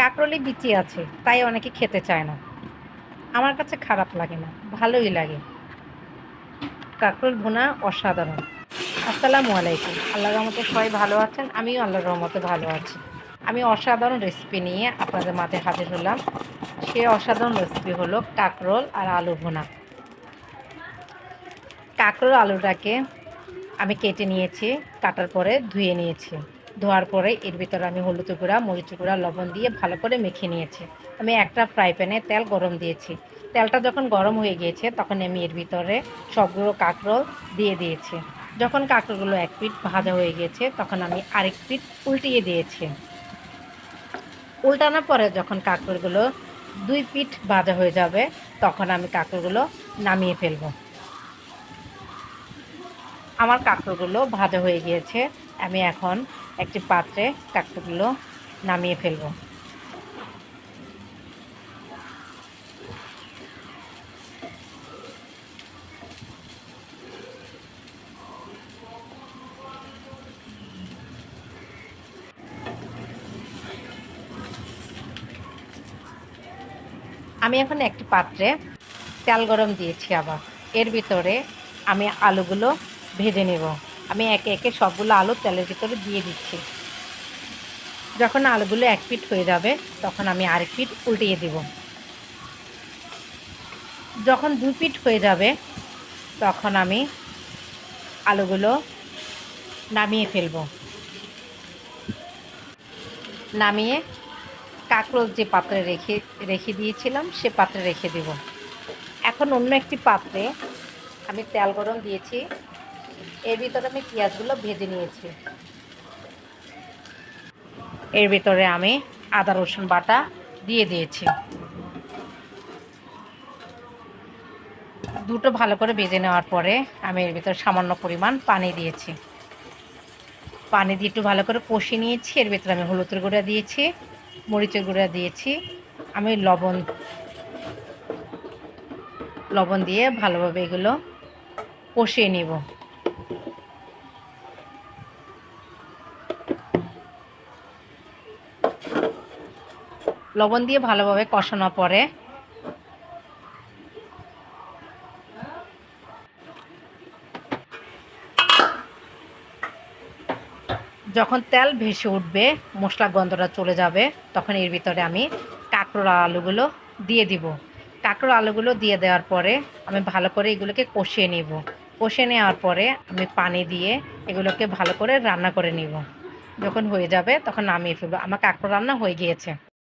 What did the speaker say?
কাঁকরোলে বিচি আছে, তাই অনেকে খেতে চায় না। আমার কাছে খারাপ লাগে না, ভালোই লাগে। কাঁকরোল ভুনা অসাধারণ। আসসালামু আলাইকুম। আল্লাহ রহমতে সবাই ভালো আছেন, আমিও আল্লাহর রহমতে ভালো আছি। আমি অসাধারণ রেসিপি নিয়ে আপনাদের মাঝে হাজির হলাম। সে অসাধারণ রেসিপি হলো কাঁকরোল আর আলু ভুনা। কাঁকরোল আলুটাকে আমি কেটে নিয়েছি, কাটার পরে ধুয়ে নিয়েছি। ধোয়ার পরে এর ভিতরে আমি হলুদ গুঁড়া, মরিচ গুঁড়া, লবণ দিয়ে ভালো করে মেখে নিয়েছি। আমি একটা ফ্রাই প্যানে তেল গরম দিয়েছি। তেলটা যখন গরম হয়ে গিয়েছে, তখন আমি এর ভিতরে সবগুলো কাঁকরোল দিয়ে দিয়েছি। যখন কাঁকরোলগুলো এক পিঠ ভাজা হয়ে গিয়েছে, তখন আমি আরেক পিঠ উল্টিয়ে দিয়েছি। উল্টানোর পরে যখন কাঁকরোলগুলো দুই পিঠ ভাজা হয়ে যাবে, তখন আমি কাঁকরোলগুলো নামিয়ে ফেলব। আমার কাঁকড়গুলো ভাজা হয়ে গিয়েছে। আমি এখন একটি পাত্রে কাঁকড়গুলো নামিয়ে ফেলব। আমি এখন একটি পাত্রে তেল গরম দিয়েছি আবার। এর ভিতরে আমি আলুগুলো ভেজে নেব। আমি একে একে সবগুলো আলু তেলের ভিতরে দিয়ে দিচ্ছি। যখন আলুগুলো এক পিট হয়ে যাবে, তখন আমি আরেক পিট উল্টিয়ে দেব। যখন দু পিট হয়ে যাবে, তখন আমি আলুগুলো নামিয়ে ফেলব। নামিয়ে কাঁকরোল যে পাত্রে রেখে রেখে দিয়েছিলাম, সে পাত্রে রেখে দেব। এখন অন্য একটি পাত্রে আমি তেল গরম দিয়েছি। এর ভিতরে আমি পেঁয়াজগুলো ভেজে নিয়েছি। এর ভিতরে আমি আদা, রসুন বাটা দিয়ে দিয়েছি। দুটো ভালো করে ভেজে নেওয়ার পরে আমি এর ভিতরে সামান্য পরিমাণ পানি দিয়েছি। পানি দিয়ে একটু ভালো করে কষে নিয়েছি। এর ভিতরে আমি হলুদের গুঁড়া দিয়েছি, মরিচের গুঁড়া দিয়েছি। আমি লবণ লবণ দিয়ে ভালোভাবে এগুলো কষিয়ে নিব। লবণ দিয়ে ভালোভাবে কষানোর পরে। যখন তেল ভেসে উঠবে, মশলা গন্ধটা চলে যাবে, তখন এর ভিতরে আমি কাঁকড়োর আলুগুলো দিয়ে দিব। কাঁকড়োর আলুগুলো দিয়ে দেওয়ার পরে আমি ভালো করে এগুলোকে কষিয়ে নিব। কষে নেওয়ার পরে আমি পানি দিয়ে এগুলোকে ভালো করে রান্না করে নিব। যখন হয়ে যাবে, তখন নামিয়ে ফেলব। আমার কাঁকড়ো রান্না হয়ে গিয়েছে।